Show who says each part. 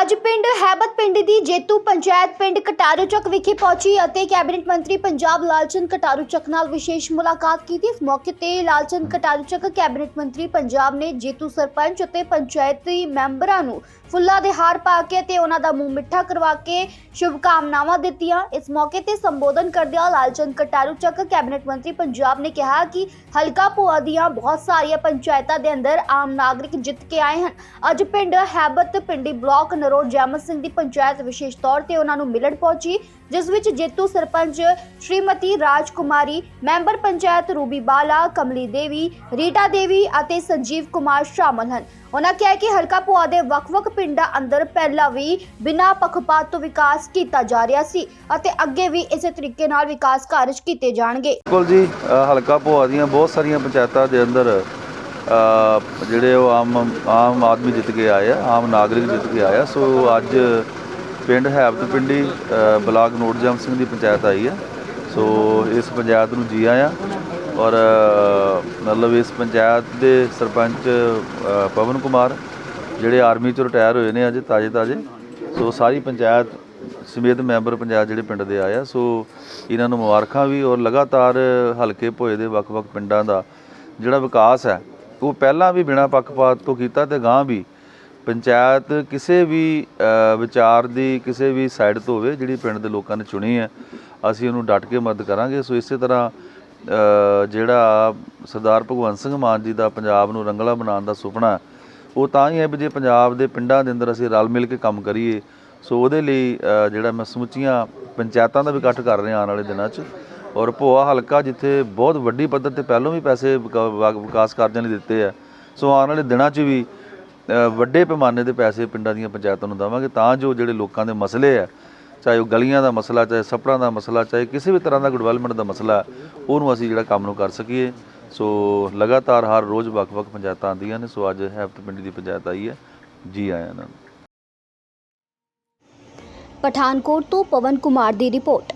Speaker 1: ਅੱਜ ਪਿੰਡ ਹੈਬਤ ਪਿੰਡ ਦੀ ਜੇਤੂ ਪੰਚਾਇਤ ਪਿੰਡ ਕਟਾਰੂ ਚੱਕ ਵਿਖੇ ਪਹੁੰਚੀ ਅਤੇ ਕੈਬਨਿਟ ਮੰਤਰੀ ਪੰਜਾਬ ਲਾਲਚੰਦ ਕਟਾਰੂ ਚੱਕ ਨਾਲ ਵਿਸ਼ੇਸ਼ ਮੁਲਾਕਾਤ ਕੀਤੀ। ਇਸ ਮੌਕੇ ਤੇ ਲਾਲਚੰਦ ਕਟਾਰੂ ਚੱਕ ਕੈਬਨਿਟ ਮੰਤਰੀ ਪੰਜਾਬ ਨੇ ਜੇਤੂ ਸਰਪੰਚ ਅਤੇ ਪੰਚਾਇਤੀ ਮੈਂਬਰਾਂ ਨੂੰ ਫੁੱਲਾਂ ਦੇ ਹਾਰ ਪਾ ਕੇ ਤੇ ਉਹਨਾਂ ਦਾ ਮੂੰਹ ਮਿੱਠਾ ਕਰਵਾ ਕੇ ਸ਼ੁਭਕਾਮਨਾਵਾਂ ਦਿੱਤੀਆਂ। ਇਸ ਮੌਕੇ ਤੇ ਸੰਬੋਧਨ ਕਰਦਿਆਂ ਲਾਲਚੰਦ ਕਟਾਰੂ ਚੱਕ ਕੈਬਨਿਟ ਮੰਤਰੀ ਪੰਜਾਬ ਨੇ ਕਿਹਾ ਕਿ ਹਲਕਾ ਭੋਆ ਦੀਆਂ ਬਹੁਤ ਸਾਰੀਆਂ ਪੰਚਾਇਤਾਂ ਦੇ ਅੰਦਰ ਆਮ ਨਾਗਰਿਕ ਜਿੱਤ ਕੇ ਆਏ ਹਨ। ਅੱਜ ਪਿੰਡ ਹੈਬਤ ਪਿੰਡੀ ਬਲਾਕ ਨਰੋੜ ਜੈਮਲ ਸਿੰਘ ਦੀ ਪੰਚਾਇਤ ਵਿਸ਼ੇਸ਼ ਤੌਰ ਤੇ ਉਹਨਾਂ ਨੂੰ ਮਿਲਣ ਪਹੁੰਚੀ ਜਿਸ ਵਿੱਚ ਜੇਤੂ ਸਰਪੰਚ ਸ਼੍ਰੀਮਤੀ ਰਾਜਕੁਮਾਰੀ ਮੈਂਬਰ ਪੰਚਾਇਤ ਰੂਬੀ ਬਾਲਾ ਕਮਲੀ ਦੇਵੀ ਰੀਟਾ ਦੇਵੀ ਅਤੇ ਸੰਜੀਵ ਕੁਮਾਰ ਸ਼ਾਮਲ ਹਨ। ਉਹਨਾਂ ਕਿਹਾ ਕਿ ਹਲਕਾ ਭੋਆ ਦੇ ਵੱਖ-ਵੱਖ ਪਿੰਡਾਂ ਅੰਦਰ ਪਹਿਲਾਂ ਵੀ ਬਿਨਾਂ ਪੱਖਪਾਤ ਤੋਂ ਵਿਕਾਸ ਕੀਤਾ ਜਾ ਰਿਹਾ ਸੀ ਅਤੇ ਅੱਗੇ ਵੀ ਇਸੇ ਤਰੀਕੇ ਨਾਲ ਵਿਕਾਸ ਕਾਰਜ ਕੀਤੇ ਜਾਣਗੇ।
Speaker 2: ਬਿਲਕੁਲ ਜੀ ਅ, ਹਲਕਾ ਭੋਆ ਦੀਆਂ ਬਹੁਤ ਸਾਰੀਆਂ ਪੰਚਾਇਤਾਂ ਦੇ ਅੰਦਰ ਜਿਹੜੇ ਉਹ ਆਮ ਆਮ ਆਦਮੀ ਜਿੱਤ ਕੇ ਆਏ ਆ, ਆਮ ਨਾਗਰਿਕ ਜਿੱਤ ਕੇ ਆਇਆ ਸੋ ਅੱਜ ਪਿੰਡ ਹੈਬਤ ਪਿੰਡੀ ਬਲਾਕ ਨੋਟਜਮ ਸਿੰਘ ਦੀ ਪੰਚਾਇਤ ਆਈ ਆ ਸੋ ਇਸ ਪੰਚਾਇਤ ਨੂੰ ਜੀ ਆਇਆਂ ਔਰ ਮਤਲਬ ਇਸ ਪੰਚਾਇਤ ਦੇ ਸਰਪੰਚ ਪਵਨ ਕੁਮਾਰ, ਜਿਹੜੇ ਆਰਮੀ ਚੋਂ ਰਿਟਾਇਰ ਹੋਏ ਨੇ ਅੱਜ ਤਾਜੇ ਤਾਜੇ ਸੋ ਸਾਰੀ ਪੰਚਾਇਤ ਸਮੇਤ ਮੈਂਬਰ ਪੰਚਾਇਤ ਜਿਹੜੇ ਪਿੰਡ ਦੇ ਆਏ ਆ। ਸੋ ਇਹਨਾਂ ਨੂੰ ਮੁਬਾਰਕਾਂ ਵੀ ਔਰ ਲਗਾਤਾਰ ਹਲਕੇ ਭੋਏ ਦੇ ਵੱਖ-ਵੱਖ ਪਿੰਡਾਂ ਦਾ ਜਿਹੜਾ ਵਿਕਾਸ ਹੈ ਉਹ ਪਹਿਲਾਂ ਵੀ ਬਿਨਾਂ ਪੱਖਪਾਤ ਤੋਂ ਕੀਤਾ ਤੇ ਗਾਂ ਵੀ। ਪੰਚਾਇਤ ਕਿਸੇ ਵੀ ਵਿਚਾਰ ਦੀ ਕਿਸੇ ਵੀ ਸਾਈਡ ਤੋਂ ਹੋਵੇ, ਜਿਹੜੀ ਪਿੰਡ ਦੇ ਲੋਕਾਂ ਨੇ ਚੁਣੀ ਹੈ, ਅਸੀਂ ਉਹਨੂੰ ਡਟ ਕੇ ਮਦਦ ਕਰਾਂਗੇ। ਸੋ ਇਸੇ ਤਰ੍ਹਾਂ ਜਿਹੜਾ ਸਰਦਾਰ ਭਗਵੰਤ ਸਿੰਘ ਮਾਨ ਜੀ ਦਾ ਪੰਜਾਬ ਨੂੰ ਰੰਗਲਾ ਬਣਾਉਣ ਦਾ ਸੁਪਨਾ ਉਹ ਤਾਂ ਹੀ ਹੈ ਵੀ ਜੇ ਪੰਜਾਬ ਦੇ ਪਿੰਡਾਂ ਦੇ ਅੰਦਰ ਅਸੀਂ ਰਲ ਮਿਲ ਕੇ ਕੰਮ ਕਰੀਏ, ਸੋ ਉਹਦੇ ਲਈ ਜਿਹੜਾ ਮੈਂ ਸਮੁੱਚੀਆਂ ਪੰਚਾਇਤਾਂ ਦਾ ਵੀ ਇਕੱਠ ਕਰ ਰਿਹਾ ਆਉਣ ਵਾਲੇ ਦਿਨਾਂ 'ਚ ਔਰ ਭੋਆ ਹਲਕਾ ਜਿੱਥੇ ਬਹੁਤ ਵੱਡੀ ਪੱਧਰ ਤੇ ਪਹਿਲਾਂ ਵੀ ਪੈਸੇ ਵਿਕਾਸ ਕਾਰਜਾਂ ਲਈ ਦਿੱਤੇ ਆ, ਸੋ ਆਉਣ ਵਾਲੇ ਦਿਨਾਂ 'ਚ ਵੀ ਵੱਡੇ ਪੈਮਾਨੇ 'ਤੇ ਪੈਸੇ ਪਿੰਡਾਂ ਦੀਆਂ ਪੰਚਾਇਤਾਂ ਨੂੰ ਦੇਵਾਂਗੇ ਤਾਂ ਜੋ ਜਿਹੜੇ ਲੋਕਾਂ ਦੇ ਮਸਲੇ ਆ, ਚਾਹੇ ਉਹ ਗਲੀਆਂ ਦਾ ਮਸਲਾ, ਚਾਹੇ ਸਪੜਾਂ ਦਾ ਮਸਲਾ, ਚਾਹੇ ਕਿਸੇ ਵੀ ਤਰ੍ਹਾਂ ਦਾ ਡਿਵੈਲਪਮੈਂਟ ਦਾ ਮਸਲਾ, ਉਹਨੂੰ ਅਸੀਂ ਜਿਹੜਾ ਕੰਮ ਨੂੰ ਕਰ ਸਕੀਏ। ਸੋ ਲਗਾਤਾਰ ਹਰ ਰੋਜ਼ ਵੱਖ-ਵੱਖ ਪੰਚਾਇਤਾਂ ਆਉਂਦੀਆਂ ਨੇ, ਸੋ ਅੱਜ ਹੈਫਤ ਪਿੰਡ ਦੀ ਪੰਚਾਇਤ ਆਈ ਹੈ, ਜੀ ਆਇਆਂ ਇਹਨਾਂ ਨੂੰ
Speaker 1: ਪਠਾਨਕੋਟ ਤੋਂ ਪਵਨ ਕੁਮਾਰ ਦੀ ਰਿਪੋਰਟ।